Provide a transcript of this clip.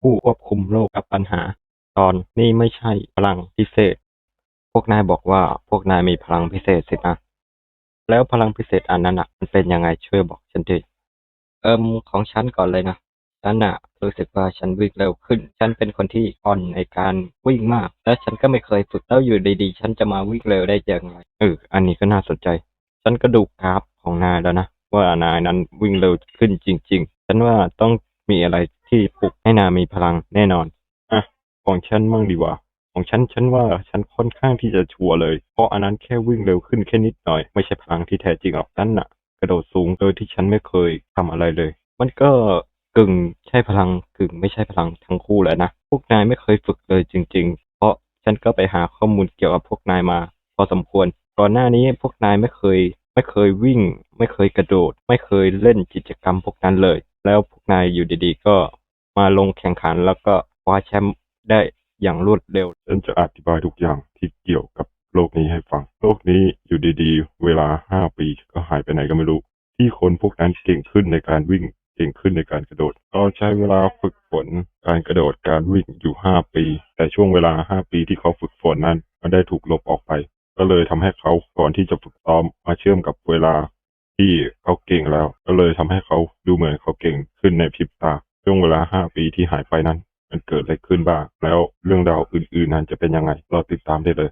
ผู้ควบคุมโลกกับปัญหา ตอนนี้ไม่ใช่พลังพิเศษ พวกนายบอกว่าพวกนายมีพลังพิเศษสินะ แล้วพลังพิเศษอันนั้นอะมันเป็นยังไงช่วยบอกฉันทีเอิมของฉันก่อนเลยนะฉันน่ะรู้สึกว่าฉันวิ่งเร็วขึ้น ฉันเป็นคนที่อ่อนในการวิ่งมาก และฉันก็ไม่เคยฝึกแล้วอยู่ดีๆ ฉันจะมาวิ่งเร็วได้อย่างไรเอออันนี้ก็น่าสนใจ ฉันก็ดูกราฟของนายแล้วนะว่านายนั้นวิ่งเร็วขึ้นจริง ๆ ฉันว่าต้องมีอะไร ที่ปลุกให้นายมีพลังแน่นอน อะ ของฉันมั่งดีกว่า ของฉันฉันว่าฉันค่อนข้างที่จะชัวร์เลย เพราะอันนั้นแค่วิ่งเร็วขึ้นแค่นิดหน่อย ไม่ใช่พลังที่แท้จริงหรอกนั่นน่ะ กระโดดสูงโดยที่ฉันไม่เคยทำอะไรเลย มันก็กึ่งใช่พลังกึ่งไม่ใช่พลังทั้งคู่แหละนะ พวกนายไม่เคยฝึกเลยจริง ๆ เพราะฉันก็ไปหาข้อมูลเกี่ยวกับพวกนายมา พอสมควร ก่อนหน้านี้พวกนายไม่เคย ไม่เคยวิ่ง ไม่เคยกระโดด ไม่เคยเล่นกิจกรรมพวกนั้นเลย แล้วพวกนายอยู่ดีๆ ก็ มาลงแข่งขัน แล้วก็คว้าแชมป์ได้อย่างรวดเร็ว ฉันจะอธิบายทุกอย่างที่เกี่ยวกับโลกนี้ให้ฟัง โลกนี้อยู่ดีๆ เวลาห้าปีก็หายไปไหนก็ไม่รู้ ที่คนพวกนั้นเก่งขึ้นในการวิ่ง เก่งขึ้นในการกระโดดเราใช้เวลาฝึกฝนการกระโดดการวิ่งอยู่ห้าปี แต่ช่วงเวลาห้าปีที่เขาฝึกฝนนั้นมันได้ถูกลบออกไป ก็เลยทำให้เขาก่อนที่จะฝึกซ้อมมาเชื่อมกับเวลาที่เขาเก่งแล้ว ก็เลยทำให้เขาดูเหมือนเขาเก่งขึ้นในพริบตา ช่วงเวลาห้าปีที่หายไปนั้น มันเกิดอะไรขึ้นบ้าง แล้วเรื่องราวอื่นๆนั้นจะเป็นยังไง เราติดตามได้เลย